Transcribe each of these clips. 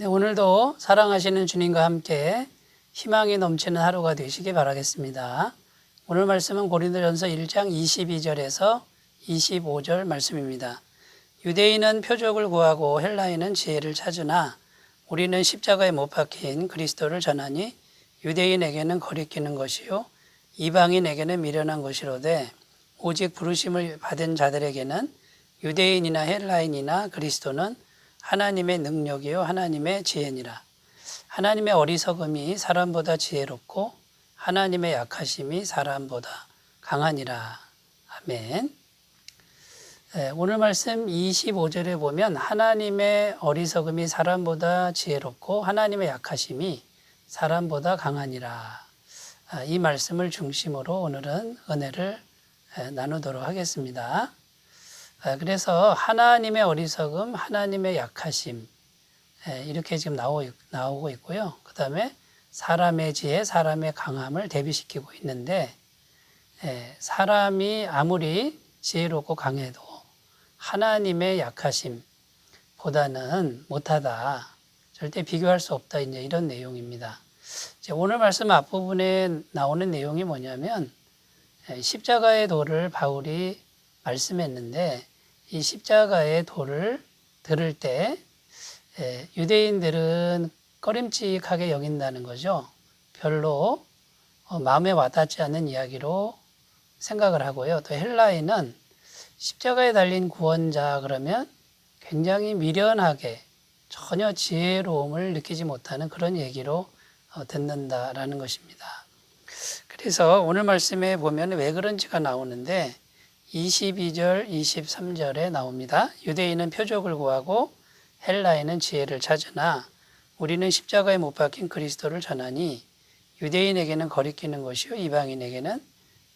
네, 오늘도 사랑하시는 주님과 함께 희망이 넘치는 하루가 되시기 바라겠습니다. 오늘 말씀은 고린도전서 1장 22절에서 25절 말씀입니다. 유대인은 표적을 구하고 헬라인은 지혜를 찾으나 우리는 십자가에 못 박힌 그리스도를 전하니 유대인에게는 거리끼는 것이요 이방인에게는 미련한 것이로되 오직 부르심을 받은 자들에게는 유대인이나 헬라인이나 그리스도는 하나님의 능력이요 하나님의 지혜니라. 하나님의 어리석음이 사람보다 지혜롭고 하나님의 약하심이 사람보다 강하니라. 아멘. 네, 오늘 말씀 25절에 보면 하나님의 어리석음이 사람보다 지혜롭고 하나님의 약하심이 사람보다 강하니라. 아, 이 말씀을 중심으로 오늘은 은혜를 나누도록 하겠습니다. 아, 그래서 하나님의 어리석음, 하나님의 약하심 이렇게 지금 나오고 있고요. 그 다음에 사람의 지혜, 사람의 강함을 대비시키고 있는데 사람이 아무리 지혜롭고 강해도 하나님의 약하심 보다는 못하다. 절대 비교할 수 없다. 이제 이런 내용입니다. 오늘 말씀 앞부분에 나오는 내용이 뭐냐면 십자가의 도를 바울이 말씀했는데 이 십자가의 도를 들을 때 유대인들은 꺼림칙하게 여긴다는 거죠. 별로 어, 마음에 와닿지 않는 이야기로 생각을 하고요. 또 헬라인은 십자가에 달린 구원자 그러면 굉장히 미련하게 전혀 지혜로움을 느끼지 못하는 그런 얘기로 어, 듣는다라는 것입니다. 그래서 오늘 말씀에 보면 왜 그런지가 나오는데 22절, 23절에 나옵니다. 유대인은 표적을 구하고 헬라인은 지혜를 찾으나 우리는 십자가에 못 박힌 그리스도를 전하니 유대인에게는 거리끼는 것이요 이방인에게는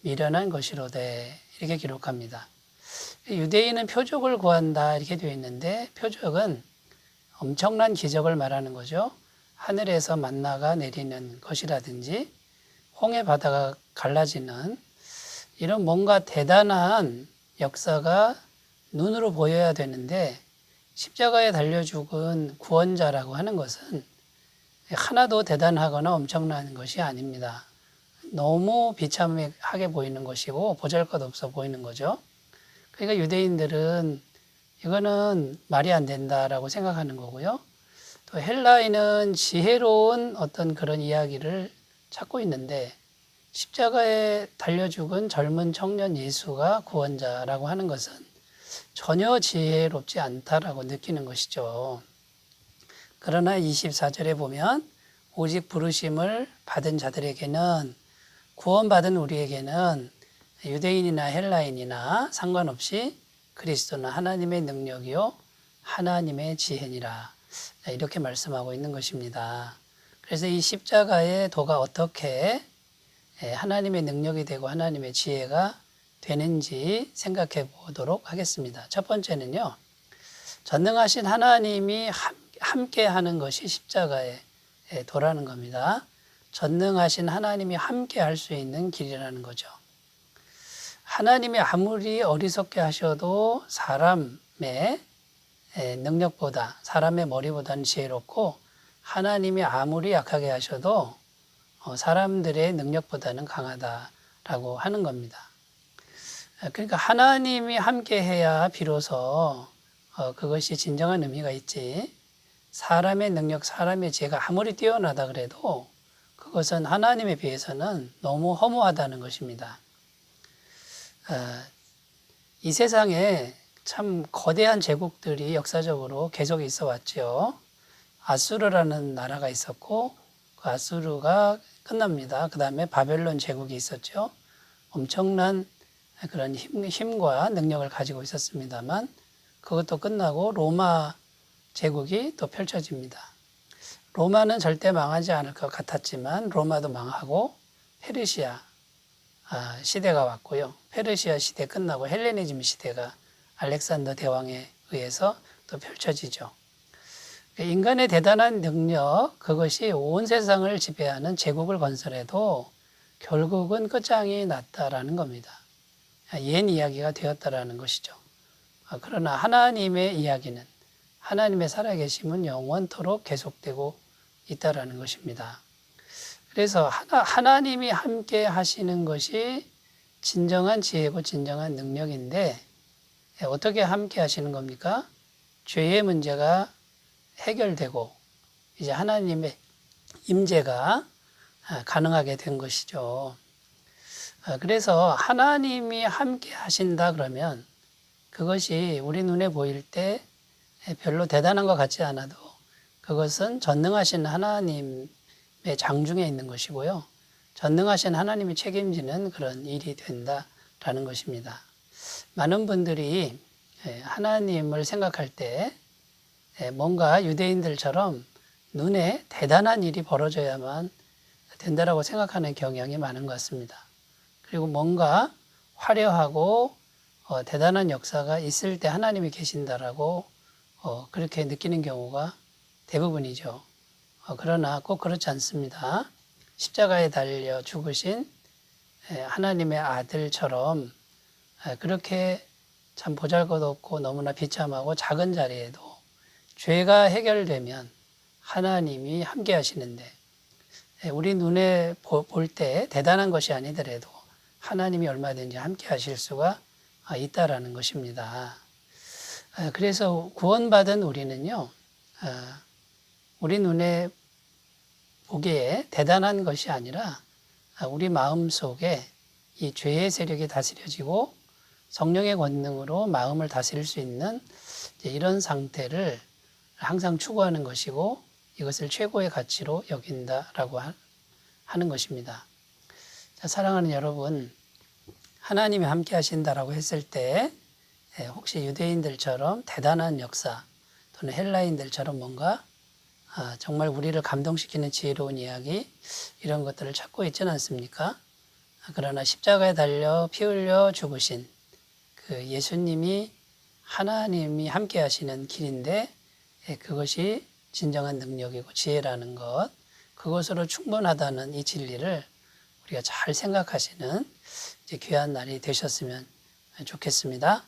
미련한 것이로되 이렇게 기록합니다. 유대인은 표적을 구한다 이렇게 되어 있는데 표적은 엄청난 기적을 말하는 거죠. 하늘에서 만나가 내리는 것이라든지 홍해 바다가 갈라지는 이런 뭔가 대단한 역사가 눈으로 보여야 되는데 십자가에 달려 죽은 구원자라고 하는 것은 하나도 대단하거나 엄청난 것이 아닙니다. 너무 비참하게 보이는 것이고 보잘 것 없어 보이는 거죠. 그러니까 유대인들은 이거는 말이 안 된다라고 생각하는 거고요. 또 헬라인은 지혜로운 어떤 그런 이야기를 찾고 있는데 십자가에 달려 죽은 젊은 청년 예수가 구원자라고 하는 것은 전혀 지혜롭지 않다라고 느끼는 것이죠. 그러나 24절에 보면 오직 부르심을 받은 자들에게는 구원받은 우리에게는 유대인이나 헬라인이나 상관없이 그리스도는 하나님의 능력이요 하나님의 지혜니라 이렇게 말씀하고 있는 것입니다. 그래서 이 십자가의 도가 어떻게 예, 하나님의 능력이 되고 하나님의 지혜가 되는지 생각해 보도록 하겠습니다. 첫 번째는요, 전능하신 하나님이 함께 하는 것이 십자가에 도라는 겁니다. 전능하신 하나님이 함께 할 수 있는 길이라는 거죠. 하나님이 아무리 어리석게 하셔도 사람의 능력보다, 사람의 머리보다는 지혜롭고, 하나님이 아무리 약하게 하셔도 어, 사람들의 능력보다는 강하다라고 하는 겁니다. 그러니까 하나님이 함께 해야 비로소 어, 그것이 진정한 의미가 있지. 사람의 능력, 사람의 죄가 아무리 뛰어나다 그래도 그것은 하나님에 비해서는 너무 허무하다는 것입니다. 어, 이 세상에 참 거대한 제국들이 역사적으로 계속 있어 왔죠. 아수르라는 나라가 있었고, 그 아수르가 끝납니다. 그 다음에 바벨론 제국이 있었죠. 엄청난 그런 힘, 과 능력을 가지고 있었습니다만 그것도 끝나고 로마 제국이 또 펼쳐집니다. 로마는 절대 망하지 않을 것 같았지만 로마도 망하고 페르시아 아, 시대가 왔고요. 페르시아 시대 끝나고 헬레니즘 시대가 알렉산더 대왕에 의해서 또 펼쳐지죠. 인간의 대단한 능력, 그것이 온 세상을 지배하는 제국을 건설해도 결국은 끝장이 났다라는 겁니다. 옛 이야기가 되었다라는 것이죠. 아, 그러나 하나님의 이야기는 하나님의 살아계심은 영원토록 계속되고 있다라는 것입니다. 그래서 하나, 하나님이 함께 하시는 것이 진정한 지혜고 진정한 능력인데 예, 어떻게 함께 하시는 겁니까? 죄의 문제가 해결되고 이제 하나님의 임재가 아, 가능하게 된 것이죠. 아, 그래서 하나님이 함께 하신다 그러면 그것이 우리 눈에 보일 때 별로 대단한 것 같지 않아도 그것은 전능하신 하나님의 장중에 있는 것이고요. 전능하신 하나님이 책임지는 그런 일이 된다라는 것입니다. 많은 분들이 예, 하나님을 생각할 때 예, 뭔가 유대인들처럼 눈에 대단한 일이 벌어져야만 된다라고 생각하는 경향이 많은 것 같습니다. 그리고 뭔가 화려하고 어, 대단한 역사가 있을 때 하나님이 계신다라고 어, 그렇게 느끼는 경우가 대부분이죠. 어, 그러나 꼭 그렇지 않습니다. 십자가에 달려 죽으신 에, 하나님의 아들처럼 에, 그렇게 참 보잘것없고 너무나 비참하고 작은 자리에도 죄가 해결되면 하나님이 함께 하시는데 예, 우리 눈에 볼 때 대단한 것이 아니더라도 하나님이 얼마든지 함께 하실 수가 아, 있다라는 것입니다. 아, 그래서 구원받은 우리는요, 아, 우리 눈에 보기에 대단한 것이 아니라 우리 마음 속에 이 죄의 세력이 다스려지고 성령의 권능으로 마음을 다스릴 수 있는 이런 상태를 항상 추구하는 것이고 이것을 최고의 가치로 여긴다라고 하는 것입니다. 자, 사랑하는 여러분, 하나님이 함께 하신다라고 했을 때 예, 혹시 유대인들처럼 대단한 역사 또는 헬라인들처럼 뭔가 아, 정말 우리를 감동시키는 지혜로운 이야기 이런 것들을 찾고 있지는 않습니까? 아, 그러나 십자가에 달려 피 흘려 죽으신 그 예수님이 하나님이 함께 하시는 길인데 예, 그것이 진정한 능력이고 지혜라는 것, 그것으로 충분하다는 이 진리를 우리가 잘 생각하시는 귀한 날이 되셨으면 좋겠습니다.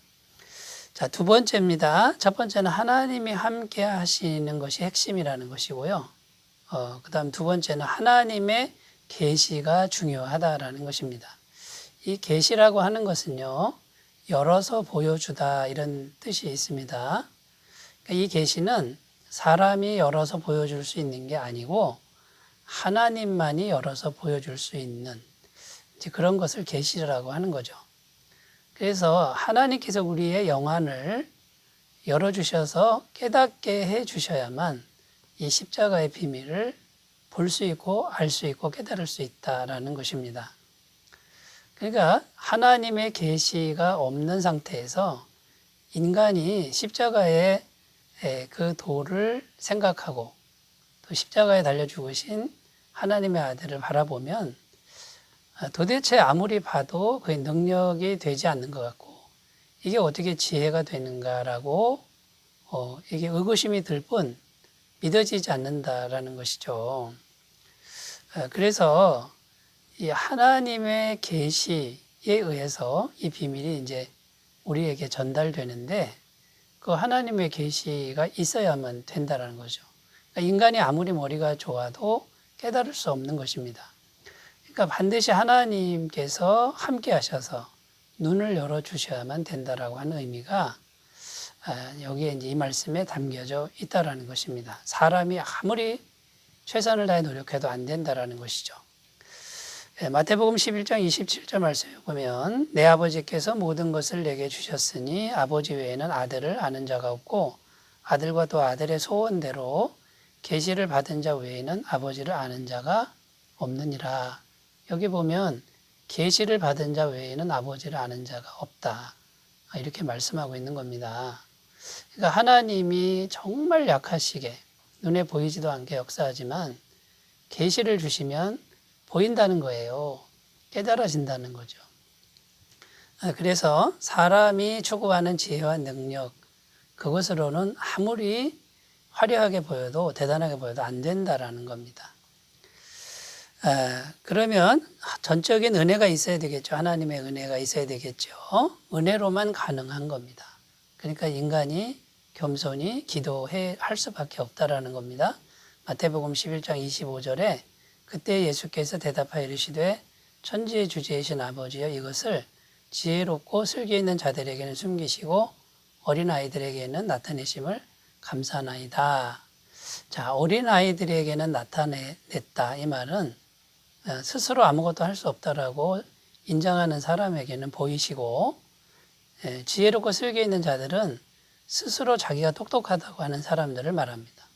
자, 두 번째입니다. 첫 번째는 하나님이 함께 하시는 것이 핵심이라는 것이고요. 어, 그 다음 두 번째는 하나님의 계시가 중요하다라는 것입니다. 이 계시라고 하는 것은요, 열어서 보여주다 이런 뜻이 있습니다. 이 계시는 사람이 열어서 보여줄 수 있는 게 아니고 하나님만이 열어서 보여줄 수 있는 그런 것을 계시라고 하는 거죠. 그래서 하나님께서 우리의 영안을 열어주셔서 깨닫게 해 주셔야만 이 십자가의 비밀을 볼 수 있고 알 수 있고 깨달을 수 있다라는 것입니다. 그러니까 하나님의 계시가 없는 상태에서 인간이 십자가의 예, 그 도를 생각하고 또 십자가에 달려 죽으신 하나님의 아들을 바라보면 아, 도대체 아무리 봐도 그 능력이 되지 않는 것 같고 이게 어떻게 지혜가 되는가라고 어, 이게 의구심이 들 뿐 믿어지지 않는다라는 것이죠. 아, 그래서 이 하나님의 계시에 의해서 이 비밀이 이제 우리에게 전달되는데 그 하나님의 계시가 있어야만 된다라는 거죠. 그러니까 인간이 아무리 머리가 좋아도 깨달을 수 없는 것입니다. 그러니까 반드시 하나님께서 함께 하셔서 눈을 열어 주셔야만 된다라고 하는 의미가 아, 여기에 이제 이 말씀에 담겨져 있다라는 것입니다. 사람이 아무리 최선을 다해 노력해도 안 된다라는 것이죠. 예, 마태복음 11장 27절 말씀에 보면 내 아버지께서 모든 것을 내게 주셨으니 아버지 외에는 아들을 아는 자가 없고 아들과 또 아들의 소원대로 계시를 받은 자 외에는 아버지를 아는 자가 없느니라. 여기 보면 계시를 받은 자 외에는 아버지를 아는 자가 없다. 이렇게 말씀하고 있는 겁니다. 그러니까 하나님이 정말 약하시게 눈에 보이지도 않게 역사하지만 계시를 주시면 보인다는 거예요. 깨달아진다는 거죠. 아, 그래서 사람이 추구하는 지혜와 능력, 그것으로는 아무리 화려하게 보여도 대단하게 보여도 안 된다라는 겁니다. 아, 그러면 전적인 은혜가 있어야 되겠죠. 하나님의 은혜가 있어야 되겠죠. 은혜로만 가능한 겁니다. 그러니까 인간이 겸손히 기도해 할 수밖에 없다라는 겁니다. 마태복음 11장 25절에 그때 예수께서 대답하여 이르시되 천지의 주제이신 아버지여 이것을 지혜롭고 슬기 있는 자들에게는 숨기시고 어린 아이들에게는 나타내심을 감사나이다. 자, 어린 아이들에게는 나타냈다 이 말은 어, 스스로 아무것도 할 수 없다라고 인정하는 사람에게는 보이시고 예, 지혜롭고 슬기 있는 자들은 스스로 자기가 똑똑하다고 하는 사람들을 말합니다.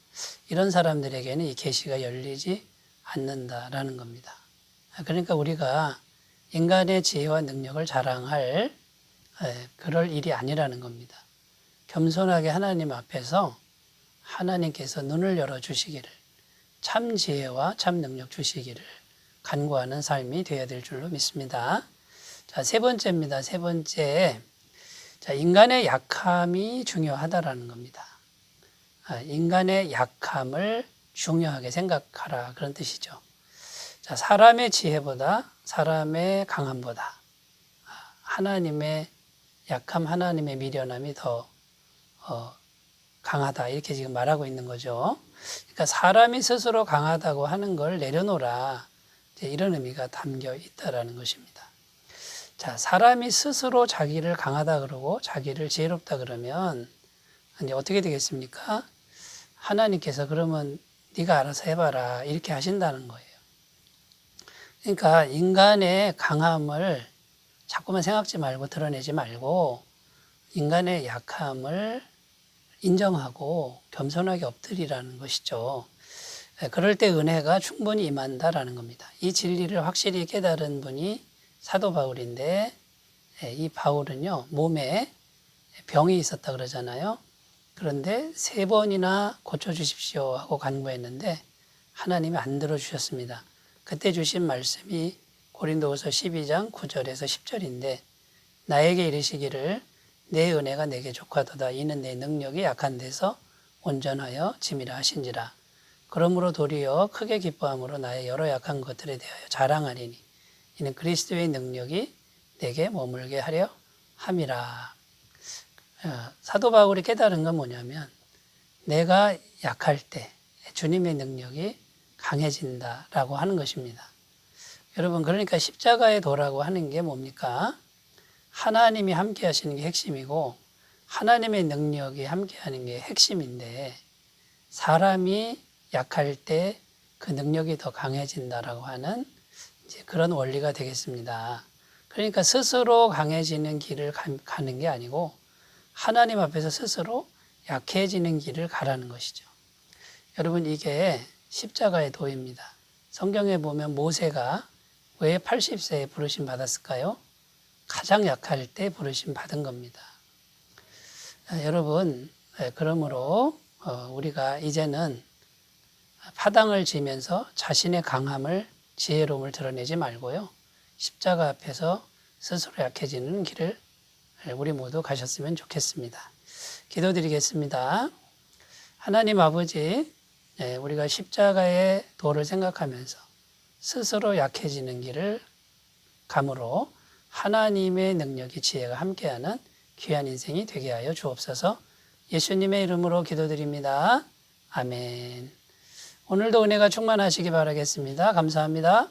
이런 사람들에게는 이 계시가 열리지 않는다라는 겁니다. 그러니까 우리가 인간의 지혜와 능력을 자랑할 예, 그럴 일이 아니라는 겁니다. 겸손하게 하나님 앞에서 하나님께서 눈을 열어 주시기를 참 지혜와 참 능력 주시기를 간구하는 삶이 되어야 될 줄로 믿습니다. 자, 세 번째입니다. 세 번째. 자, 인간의 약함이 중요하다라는 겁니다. 아, 인간의 약함을 중요하게 생각하라 그런 뜻이죠. 자, 사람의 지혜보다 사람의 강함보다 아, 하나님의 약함, 하나님의 미련함이 더 어, 강하다 이렇게 지금 말하고 있는 거죠. 그러니까 사람이 스스로 강하다고 하는 걸 내려놓으라 이제 이런 의미가 담겨 있다라는 것입니다. 자, 사람이 스스로 자기를 강하다 그러고 자기를 지혜롭다 그러면 이제 어떻게 되겠습니까? 하나님께서 그러면 네가 알아서 해봐라 이렇게 하신다는 거예요. 그러니까 인간의 강함을 자꾸만 생각지 말고 드러내지 말고 인간의 약함을 인정하고 겸손하게 엎드리라는 것이죠. 예, 그럴 때 은혜가 충분히 임한다라는 겁니다. 이 진리를 확실히 깨달은 분이 사도 바울인데 예, 이 바울은요 몸에 병이 있었다 그러잖아요. 그런데 세 번이나 고쳐 주십시오 하고 간구했는데 하나님이 안 들어 주셨습니다. 그때 주신 말씀이 고린도후서 12장 9절에서 10절인데 나에게 이르시기를 내 은혜가 내게 족하도다. 이는 내 능력이 약한 데서 온전하여 짐이라 하신지라. 그러므로 도리어 크게 기뻐함으로 나의 여러 약한 것들에 대하여 자랑하리니 이는 그리스도의 능력이 내게 머물게 하려 함이라. 어, 사도 바울이 깨달은 건 뭐냐면 내가 약할 때 주님의 능력이 강해진다라고 하는 것입니다. 여러분 그러니까 십자가의 도라고 하는 게 뭡니까? 하나님이 함께 하시는 게 핵심이고 하나님의 능력이 함께 하는 게 핵심인데 사람이 약할 때 그 능력이 더 강해진다라고 하는 그런 원리가 되겠습니다. 그러니까 스스로 강해지는 길을 가 는 게 아니고 하나님 앞에서 스스로 약해지는 길을 가라는 것이죠. 여러분 이게 십자가의 도입니다. 성경에 보면 모세가 왜 80세에 부르심 받았을까요? 가장 약할 때 부르심 받은 겁니다. 아, 여러분, 예, 그러므로 어, 우리가 이제는 파당을 지면서 자신의 강함을 지혜로움을 드러내지 말고요. 십자가 앞에서 스스로 약해지는 길을 우리 모두 가셨으면 좋겠습니다. 기도드리겠습니다. 하나님 아버지, 예, 우리가 십자가의 도를 생각하면서 스스로 약해지는 길을 감으로 하나님의 능력이 지혜가 함께하는 귀한 인생이 되게 하여 주옵소서 예수님의 이름으로 기도드립니다. 아멘. 오늘도 은혜가 충만하시기 바라겠습니다. 감사합니다.